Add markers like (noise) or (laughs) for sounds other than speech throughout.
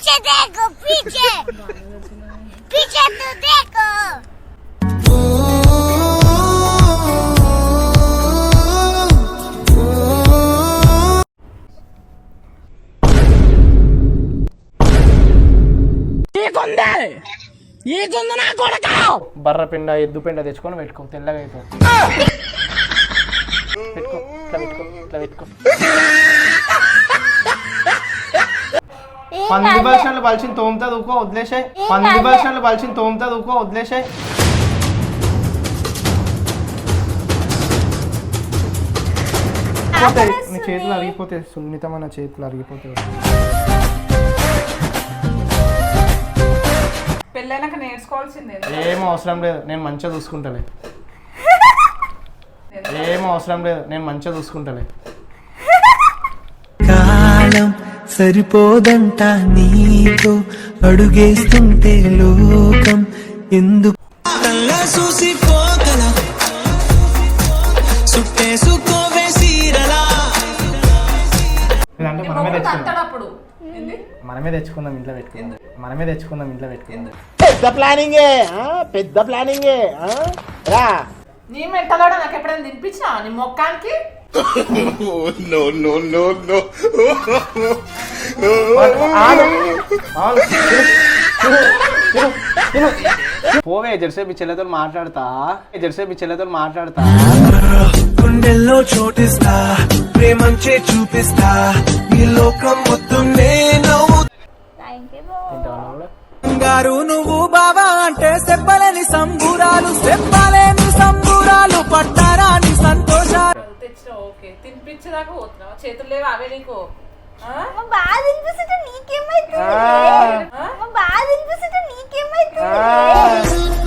Picie tego, picie! Picie tu tego! బర్ర పిండ ఎద్దు పిండ తెచ్చుకొని పెట్టుకో తెల్లగా అయిపోతుంది. పెట్టుకో ఇట్లా పెట్టుకో ఇట్లా పెట్టుకో. పంది బల్షన్లు బలిసిన తోముతా దూకో వదిలేసాయి పంది బల్షన్లు బలిసిన తోముతా దూకో వదిలేసాయి నీ చేతులు అరిగిపోతాయి సున్నితమైన చేతులు అరిగిపోతాయి పెళ్ళైనాక నేర్చుకోవాల్సిందే. ఏం అవసరం లేదు నేను మంచిగా చూసుకుంటాలే. (laughs) ఏం అవసరం లేదు నేను మంచిగా చూసుకుంటాలే. కాలం సరిపోదంట నీతో అడుగేస్తుంటే లోకం ఎందుకు? చూసిపోగల సుట్టేసుకోవే సీరలా. ఇదంటే మనమే తెచ్చుకుందాం. అప్పుడు ఏంది? మనమే తెచ్చుకుందాం ఇంట్లో పెట్టుకుందాం. మనమే తెచ్చుకుందాం ఇంట్లో పెట్టుకుందాం. నీ మెంటలోడ నాకు ఎప్పుడైనా తినిపించినా నీ మొక్కానికి? no, no, no, no. పోవే జెర్సే చెల్లెతో మాట్లాడతా. జెర్సే చెల్లెతో మాట్లాడతా. కుండెల్లో చోటిస్తా ప్రేమంచే చూపిస్తా ఈ లోకం మొత్తం నేను గారు నువ్వు బాబా అంటే చెప్పలేని సంబూరాలు చెప్పలేని సం తినిపించేదాకా పోతున్నావు చేతులు లేవు అవే నీకు. ఆ? మా బాధ అనిపిస్తుంటే నీకేమైతుంది? ఆ? మా బాధ అనిపిస్తుంటే నీకేమైతుంది?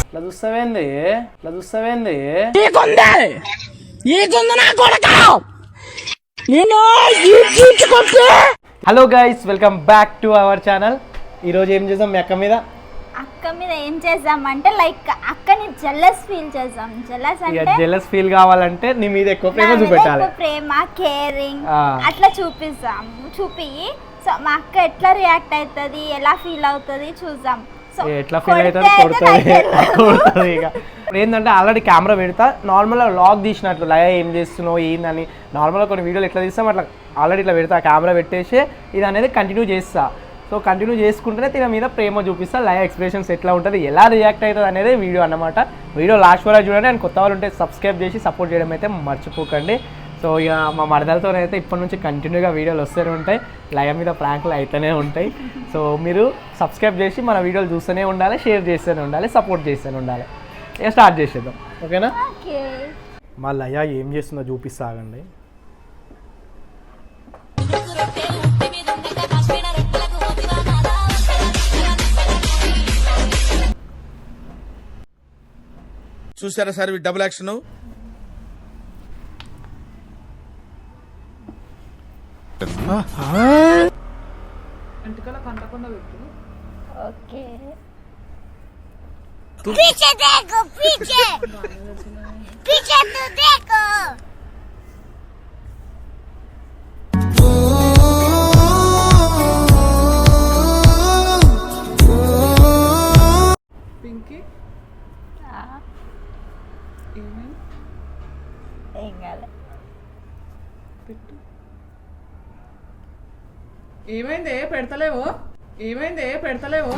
ఇట్లా చూస్తావేంది? ఇట్లా చూస్తావేంది? Hello guys welcome back to our channel ఈరోజు ఏం చేద్దాం మీ అక్క మీద? అక్క మీద ఏం చేద్దామంటే లైక్ అక్కని జెల్లస్ ఫీల్ చేద్దాం. జెల్లస్ అంటే జెలస్ ఫీల్ కావాలంటే నీ మీద ఎక్కువ ప్రేమ చూపెట్టాలి. ప్రేమ కేరింగ్. అట్లా చూపిస్తాం చూపి సో మా అక్క ఎట్లా రియాక్ట్ అవుతుంది ఎలా ఫీల్ అవుతుంది చూద్దాం. ఎట్లా ఫీల్ అవుతుంది? కొడుతుంది. కొడుతుంది ఇక. ఏంటంటే ఆల్రెడీ కెమెరా పెడతా నార్మల్గా లాగ్ తీసినట్లు లయ ఏం చేస్తున్నావు ఏందని. నార్మల్గా కొన్ని వీడియోలు ఎట్లా తీస్తాం అట్లా ఆల్రెడీ ఇట్లా పెడతా కెమెరా పెట్టేసి ఇది అనేది కంటిన్యూ చేస్తా. సో కంటిన్యూ చేసుకుంటేనే తిన మీద ప్రేమ చూపిస్తా లయ ఎక్స్ప్రెషన్స్ ఎట్లా ఉంటుంది ఎలా రియాక్ట్ అవుతుంది అనేది వీడియో అన్నమాట. వీడియో లాస్ట్ వరకు చూడండి అండ్ కొత్త వాళ్ళు ఉంటే సబ్స్క్రైబ్ చేసి సపోర్ట్ చేయడం అయితే మర్చిపోకండి. సో ఇక మా మరదలతో అయితే ఇప్పటి నుంచి కంటిన్యూగా వీడియోలు వస్తూనే ఉంటాయి లయ మీద ప్రాంకులు అయితేనే ఉంటాయి. సో మీరు సబ్స్క్రైబ్ చేసి మన వీడియోలు చూస్తూనే ఉండాలి షేర్ చేస్తూనే ఉండాలి సపోర్ట్ చేస్తూనే ఉండాలి. ఇక స్టార్ట్ చేసేద్దాం. ఓకేనా ఓకే మా లయ ఏం చేస్తుందో చూపిస్తా చూసారా సార్ డబుల్ యాక్షన్ ఓకే. ఏమైంది? పెడతలేవు. ఏమైంది? పెడతలేవు.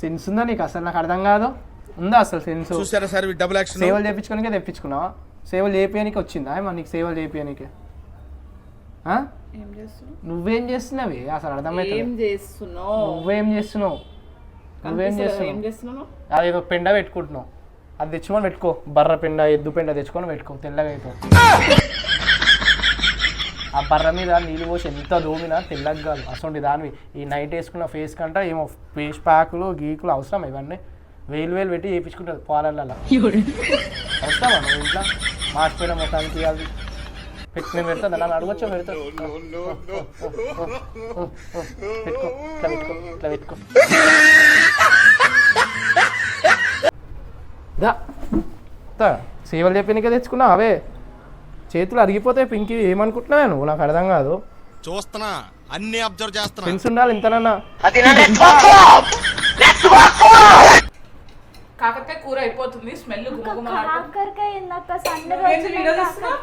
సెన్స్ ఉందా నీకు? అసలు నాకు అర్థం కాదు. ఉందా అసలు సెన్స్ చూసారా సార్ డబుల్ యాక్షన్ సేవలు చేయించుకోనికే తెప్పించుకున్నావా? సేవలు చేపియనికి వచ్చిందా? ఏమన్నా నీకు సేవలు చేస్తున్నావు నువ్వేం చేస్తున్నావి? అసలు అర్థమైతే ఏం చేస్తున్నావు? నువ్వేం చేస్తున్నావు? నువ్వేం చేస్తున్నావు? అదేదో పెండ పెట్టుకుంటున్నావు. అది తెచ్చుకొని పెట్టుకో. బర్ర పెండ ఎద్దు పెండ తెచ్చుకొని పెట్టుకో. తెల్లగా అవుతావు ఆ బర్ర మీద నీళ్ళు పోసి ఎంత దోమినా తెల్లగా కాదు. అసలు దానివి. ఈ నైట్ వేసుకున్న ఫేస్ కంట ఏమో ఫేస్ ప్యాకులు గీకులు అవసరం ఇవన్నీ. వేలు వేలు పెట్టి చేయించుకుంటుంది పాలల్లో అవసరమా ఇంట్లో? మార్చిపోయిన ముఖానికి అది పెట్టు నేను పెడతా నన్ను అడగొచ్చా పెడతా పెట్టుకో ఇట్లా పెట్టుకో ఇట్లా పెట్టుకో దా దా సేవలు చెప్పినకే తెచ్చుకున్నా అవే చేతులు అరిగిపోతాయి పింకి ఏమనుకుంటున్నావు నువ్వు నాకు అర్థం కాదు చూస్తున్నా అన్ని అబ్జర్వ్ చేస్తున్నా ఫ్రెండ్స్ ఉండాలి ఇంతనన్నా కూర అయిపోతుంది స్మెల్ గుమగుమలాడుతుంది కాకరకాయ ఇందాక సండే తీస్తున్నావ్?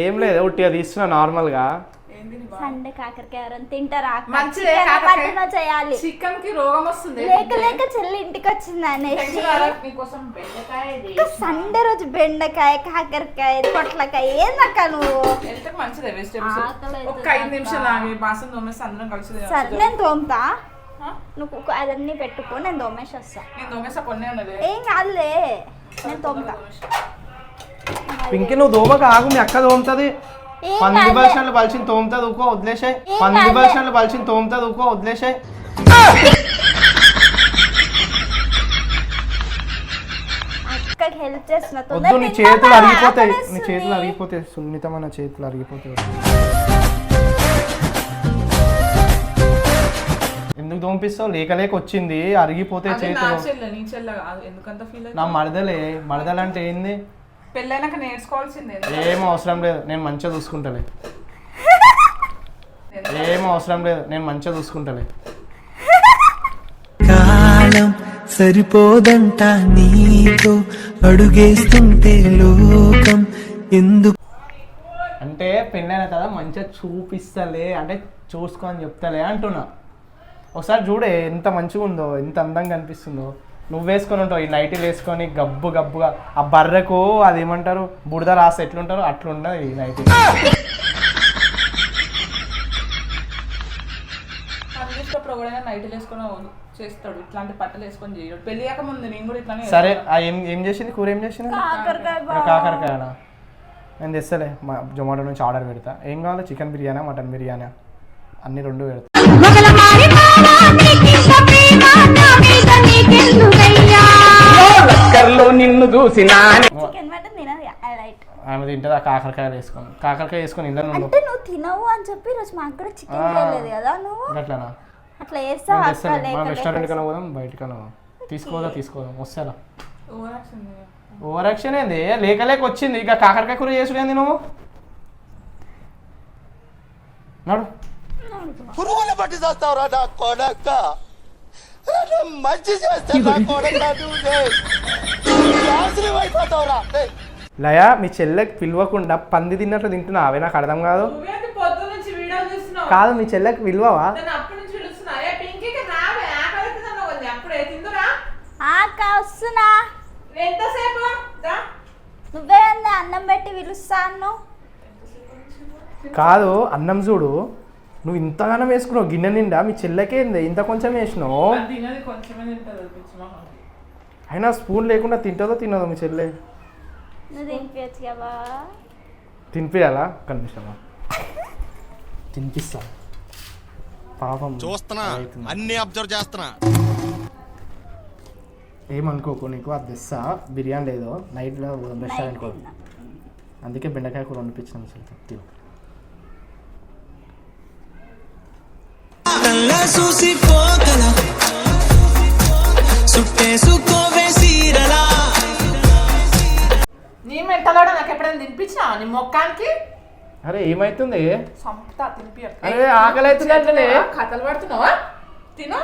ఏం లేదు ఉట్టిగా తీస్తున్నా నార్మల్గా. ఏంది నీ బాధ? సండే కాకరకాయ ఎవరైనా తింటారా? చేయాలి చికెన్కి రోగం వస్తుంది లేక లేక చెల్లి ఇంటికి వచ్చింది అనేసి. సండే రోజు బెండకాయ కాకరకాయ పొట్లకాయ ఏందక్క నువ్వు మంచిదే వెజిటేబుల్స్ ఆకలి అవుతుంది ఒక ఐదు నిమిషాలు ఆగి బాసం తోమేసి అందరం కలిసి తినొచ్చు. సరే నేను తోముతా? నువ్వు అదన్నీ పెట్టుకో నేను తోమేసి వస్తా. ఏం కాదులే నేను తోముతా పింకి నువ్వు దోమక ఆగు మీ అక్క తోముతుంది ఏం పంది కాదులే. బలిసినట్లు బలిసిన తోముతుంది ఊకో వదిలేసాయి. ఏం పంది కాదులే. బలిసినట్లు బలిసిన తోముతుంది ఊకో వదిలేసాయి. అక్కకి హెల్ప్ చేస్తున్నా వద్దు నీ? చేతులు అరిగిపోతాయి. నీ. చేతులు అరిగిపోతాయి. సున్నితమైన చేతులు అరిగిపోతాయి. ఎందుకు దోంపిస్తావు? లేక లేక వచ్చింది అరిగిపోతే అది నా చేతులు నా మరదలే మరదలంటే ఏంది? పెళ్ళైనాక నేర్చుకోవాల్సిందే. ఏం అవసరం లేదు నేను మంచిగా చూసుకుంటలే. ఏం అవసరం లేదు నేను మంచిగా చూసుకుంటలే. కాలం సరిపోదంట నీతో అడుగేస్తుంటే లోకం ఎందుకు అంటే పెళ్ళైన కదా మంచిగా చూపిస్తలే అంటే చూసుకో అని చెప్తలే అంటున్నా. ఒకసారి చూడే ఎంత మంచిగా ఉందో ఎంత అందంగా అనిపిస్తుందో. నువ్వు వేసుకొని ఉంటావు ఈ నైటీలు వేసుకొని గబ్బు గబ్బుగా. ఆ బర్రెకు అది ఏమంటారు బుడద రాస్తే ఎట్లుంటారో? అట్లుండదు ఈ నైటీ నైట్లు వేసుకొని చేస్తాడు. ఇట్లాంటి బట్టలు వేసుకొని చేయడు. పెళ్ళి కాక ముందు నేను కూడా ఇట్లానే సరే ఆ ఏం ఏం చేసింది? కూర ఏం చేసింది? కాకరకాయ నేను తెస్తలే. మా జొమాటో నుంచి ఆర్డర్ పెడతా. ఏం కావాలి? చికెన్ బిర్యానా మటన్ బిర్యానా? అన్ని రెండు పెడతా. రైట్ ఆమె తింటుంది? ఆ కాకరకాయలు వేసుకొని. కాకరకాయ వేసుకొని ఇంట్లో నుండు అంటే నువ్వు తినవు అని చెప్పి ఈరోజు మాకు కూడా చికెన్ ఆ. లేదు కదా నువ్వు? అట్లానా అట్లా మనం రెస్టారెంట్ కన్నా పోదాం బయటకన్నా పోదాం. తీసుకోదా తీసుకోదాం? వస్తారా ఓవర్ యాక్షన్ చేయకు. ఓవర్ యాక్షన్ ఏంది? లేక లేక వచ్చింది. ఇక కాకరకాయ కూర చేసుడు ఏంది నువ్వు? నడు. పురుగుల పట్టి చేస్తావురా నా కొడక మంచి చేస్తే నా కొడక నాశనం అయిపోతావురా. ఏయ్. లయ మీ చెల్లెకి పిలవకుండా పంది తిన్నట్లు తింటున్నావే? నాకు అర్థం కాదు. నువ్వేంటి పొద్దు నుంచి వీడియోలు చూస్తున్నావు? కాదు మీ చెల్లెకి పిలవవా? అక్క వస్తున్నా. నువ్వే అన్న అన్నం పెట్టి పిలుస్తాను. కాదు అన్నం చూడు. నువ్వు ఇంతగానం వేసుకున్నావు గిన్నె నిండా? మీ చెల్లెకేంది ఇంత కొంచెం వేసినావు. అయినా స్పూన్ లేకుండా తింటుందో తినదో మీ చెల్లె? తినిపించాలా కనిపిస్తావా తినిపిస్తా పాపం చూస్తున్నా. అన్ని అబ్జర్వ్ చేస్తున్నా. ఏమనుకోకు నీకు అది తెస్తా బిర్యానీ లేదో నైట్లో రెస్టారెంట్ కూడా అందుకే బెండకాయ కూర వండిపించాను అసలు తిను. కళ్ళ చూసి పోగల. సుట్టేసుకోవే సీరలా నీ మెంటలోడ నాకు ఎప్పుడైనా తినిపించినా? నీ మొక్కానికి? అరే ఏమైతుంది? సంపుతా తినిపి అరే ఆకలి అవుతుంది కథలు పడుతున్నావా? తిను.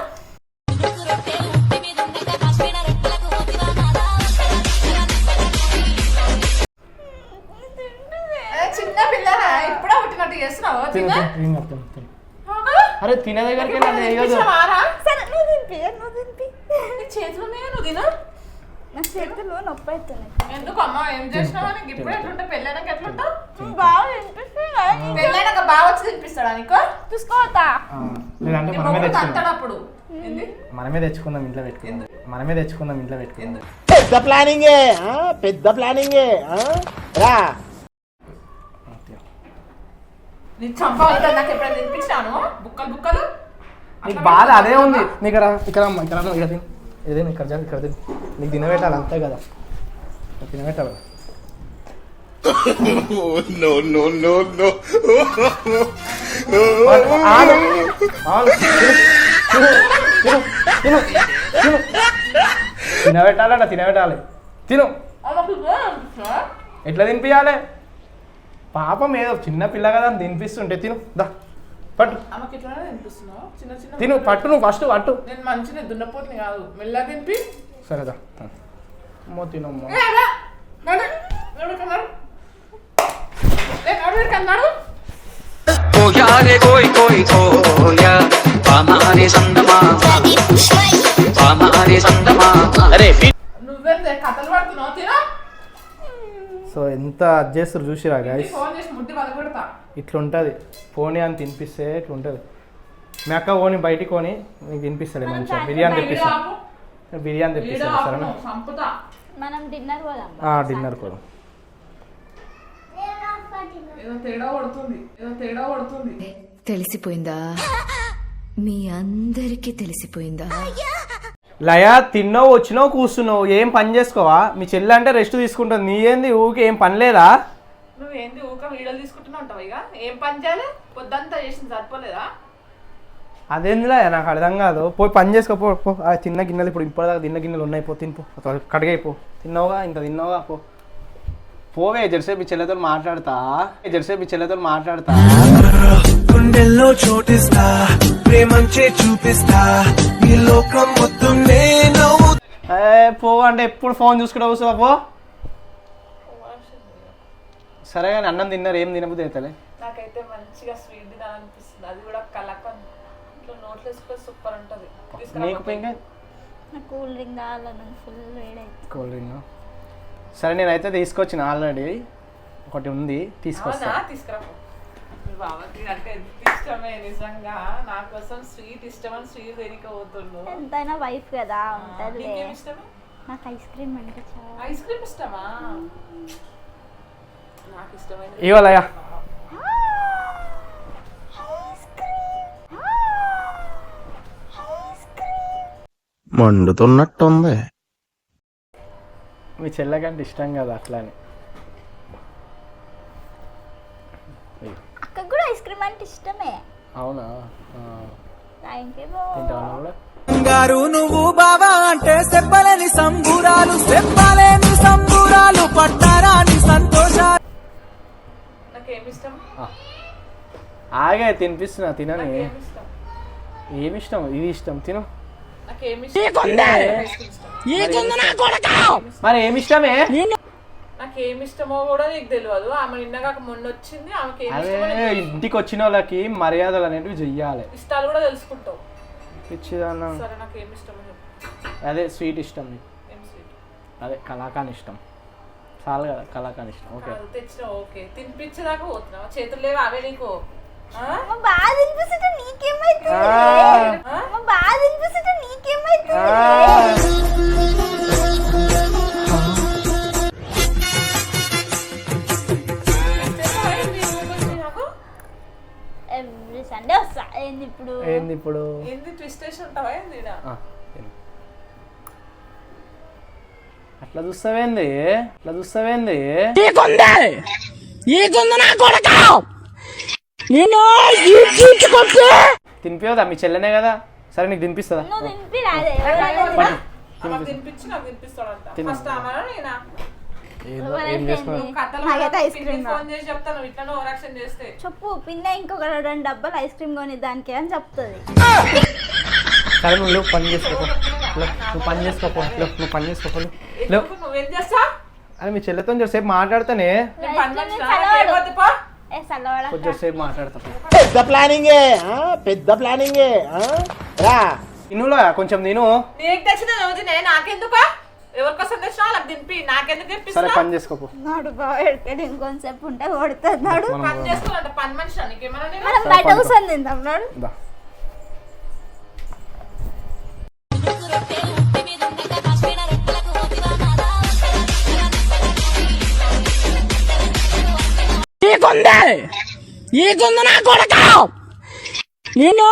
ఏ, చిన్న పిల్లరా? ఇప్పుడే పుట్టినట్టు చేస్తున్నావు తిను, తిను తిను, తిను, తిను, తిను. అరే తినే దగ్గరికి చేతులు ఉన్నాయా నువ్వు తిను? నా చేతులు నొప్పి అవుతుంది ఎందుకు అమ్మా ఏం చేసినావా? నీకు ఇప్పుడు ఎట్లుంటా పెళ్ళైనాక ఎట్లుంటావు? బాగా తినిపిస్తుంది పెళ్ళైనాక బాగా వచ్చి తినిపిస్తాడా నీకు? చూసుకోవద్దా? ఆ, లేదంటే మనమే తెచ్చుకుందాం. అప్పుడు ఏంది? మనమే తెచ్చుకుందాం ఇంట్లో పెట్టుకుందాం. మనమే తెచ్చుకుందాం ఇంట్లో పెట్టుకుందాం. పెద్ద ప్లానింగే ఆ? పెద్ద ప్లానింగే ఆ? రా. నాకు ఎప్పుడైనా తినిపించాను బుక్కలు బుక్కలు? నీకు బాధ అదే ఉంది. నీకు రా ఇక్కడ అమ్మ, ఇక్కడ ఇక్కడ తిను. ఏదైనా ఇక్కడ ఇక్కడ తిను. నీకు తినబెట్టాలి అంతే కదా. ఇక్కడ తినబెట్టాలి. తిను, తిను, తిను. తినబెట్టాలట తినబెట్టాలి. తిను? ఎట్లా తినిపించాలి పాపం ఏదో చిన్న పిల్ల కదా అని తినిపిస్తుంటే తిను దా. పట్టు. ఆమెకి ఇట్లానే తినిపిస్తున్నావు? చిన్న చిన్న తిను పట్టు నువ్వు ఫస్ట్ పట్టు. నేను మంచిని దున్నపోతుని కాదు. మెల్లగా తినిపి. సరేదా అమ్మో తినమ్మా. ఏ, రా. నడు. నడు, కన్నాడు. లే, నడు, ఇక్కడ కన్నాడు. కోయా రే కోయ్ కోయ్ కోయా పామారే సందమా. పామారే సందమా. అరే నువ్వేందే కథలు పడుతున్నావు? తినా. సో ఎంత అడ్జస్ట్ చేస్తారు చూసిరా గాయస్ ఫోన్ చేసి ముడ్డి బలపెడతా ఇట్లా ఉంటుంది పోనీ అని తినిపిస్తే ఇట్లా ఉంటుంది మీ అక్క ఓని బయటికి కొని నీకు తినిపిస్తాడు మంచిగా. బిర్యానీ తెప్పిస్తాడు. బిర్యానీ తెప్పిస్తాడు సరేనా? మనం డిన్నర్ పోదాం డిన్నర్ కూడా ఏదో తేడా కొడుతుంది ఏదో తేడా కొడుతుంది. తెలిసిపోయిందా? మీ అందరికీ తెలిసిపోయిందా? లయ తిన్నావు వచ్చినావు కూర్చున్నావు ఏం పని చేసుకోవా? మీ చెల్లి అంటే రెస్ట్ తీసుకుంటుంది. నీ ఏంది ఊరికి ఏం పని లేదా? నువ్వేంది ఊక వీడియోలు తీసుకుంటూనే ఉంటావు ఇక? ఏం పని చేయాలి? పొద్దంతా చేసింది సరిపోలేదా? అదేందిలా నాకు అర్థం కాదు. పోయి పని చేసుకో పో పో. ఆ తిన్న గిన్నెలు ఇప్పుడు ఇప్పటిదాకా తిన్న గిన్నెలు ఉన్నాయి పో తినిపో కడిగైపో తిన్నావుగా? ఇంత తిన్నావుగా? పో. పోవే జెర్సేపు మీ చెల్లెతో మాట్లాడతా. జెర్సేపు మీ చెల్లెతో మాట్లాడతా. గుండెల్లో చోటిస్తా ప్రేమంచే చూపిస్తా ఈ లోకం పో అంటే ఎప్పుడు ఫోన్ చూసుకుంటూ కూర్చోవా పో. సరే కానీ అన్నం తిన్నారు ఏం తినబుద్ది అవుతుంది నాకైతే మంచిగా స్వీట్ తినాలనిపిస్తుంది. అది కూడా కలకం. ఇట్లా నోట్లో సూపర్ ఉంటుంది. నీకు పెంక? కూల్ డ్రింక్ కావాలని ఫుల్ వేడైతే కూల్ డ్రింక్? సరే నేనైతే తీసుకొచ్చిన ఆల్రెడీ. ఒకటి ఉంది తీసుకొస్తా. తీసుకురా బావకి అంటే ఎంత ఇష్టమే నిజంగా. నా కోసం స్వీట్ ఇష్టమని స్వీట్ తెరికపోతుండు ఎంతైనా వైఫ్ కదా ఉంటుంది నీకేం ఇష్టమే? నాకు ఐస్ క్రీమ్ అంటే చాలా ఐస్ క్రీమ్ ఇష్టమా? నాకు ఇష్టమైన ఇవ్వాలయ్యా మండుతున్నట్టుంది. మీ చెల్లెకంటే ఇష్టం కదా అట్లా అని అక్కకు కూడా ఐస్ క్రీమ్ అంటే ఇష్టమే అవునా థ్యాంక్ యూ తింటావా నువ్వు కూడా? బంగారు నువ్వు బావా అంటే చెప్పలేని సంబురాలు చెప్పలేని సంబురాలు పట్టారాని సంతోషాలు. ఇష్టం. ఆగే తినిపిస్తున్నా తినని. ఏమి ఇష్టం ఇది ఇష్టం తిను. మరి ఏమి ఇష్టమే నాకేం ఇష్టమో కూడా నీకు తెలియదు ఆమె నిన్నగాక మొన్న వచ్చింది ఆమెకి ఏం అదే ఇష్టమో నీకు తెలియదు. ఇంటికి వచ్చిన వాళ్ళకి మర్యాదలు అనేటివి చెయ్యాలి. ఇష్టాలు కూడా తెలుసుకుంటావు. పిచ్చిదన్న సరే నాకు ఏం ఇష్టమో చెప్పు. అదే స్వీట్ ఇష్టం నీకు. ఏం స్వీట్? అదే కలాకాన్ ఇష్టం. చాలు కదా కలాకాన్ ఇష్టం. ఓకే. కాదు తెచ్చిన ఓకే. తినిపించేదాకా పోతున్నావా? చేతులు లేవు అవే నీకు. ఆ? మా బాగా తినిపిస్తుంటే నీకేమైతుంది? ఆ. మా బాగా తినిపిస్తుంటే నీకేమైతుంది? ఇష్టమా ఇప్పుడు ఏంది ఇప్పుడు? ఏంది ఉంటావా ఏంది ఈడ? అట్లా చూస్తావేంది అట్లా చూస్తావేంది తినిపించదా మీ చెల్లెనే కదా. సరే నీకు తినిపిస్తుందా? నువ్వు తినిపి రాదే పట్టు. ఆమెకు తినిపించి నాకు తినిపిస్తాడంట. తిను. ఫస్ట్ ఆమె నేనా? నాకైతే ఐస్ క్రీమ్ ఫోన్ చేసి చెప్తాను ఇట్లా ఓవరాక్షన్ చేస్తే. చెప్పు పిన్న ఇంకొక రెండు డబ్బాలు ఐస్ క్రీమ్ కొని దానికి అని చెప్తుంది. సరే నువ్వు పని చేసుకోపో లేవు, నువ్వు పని చేసుకోపో లేవు, నువ్వు పని ఎందుకు నువ్వేం చేస్తా అరే మీ చెల్లెతో సేపు మాట్లాడితేనే. కొంచెం సేపు మాట్లాడతా పెద్ద ప్లానింగే ఆ? పెద్ద ప్లానింగే ఆ? రా. తినులా కొంచెం నేను నాకెందుకు? ఎవరికోసం తెచ్చినా వాళ్ళకి దింపి నాకెందుకు సరే తినిపిస్తా పని చేసుకోపో నాడు బాగా ఇంకొంతసేపు ఉంటే కొడుతున్నాడు మనం పని చేసుకోవాలంటే పని మనిషి నీకేమన్నా నేను మనం బయట కూర్చొని తిందాం నాడు. దా. ఈ గుంద నా కొడక! నేను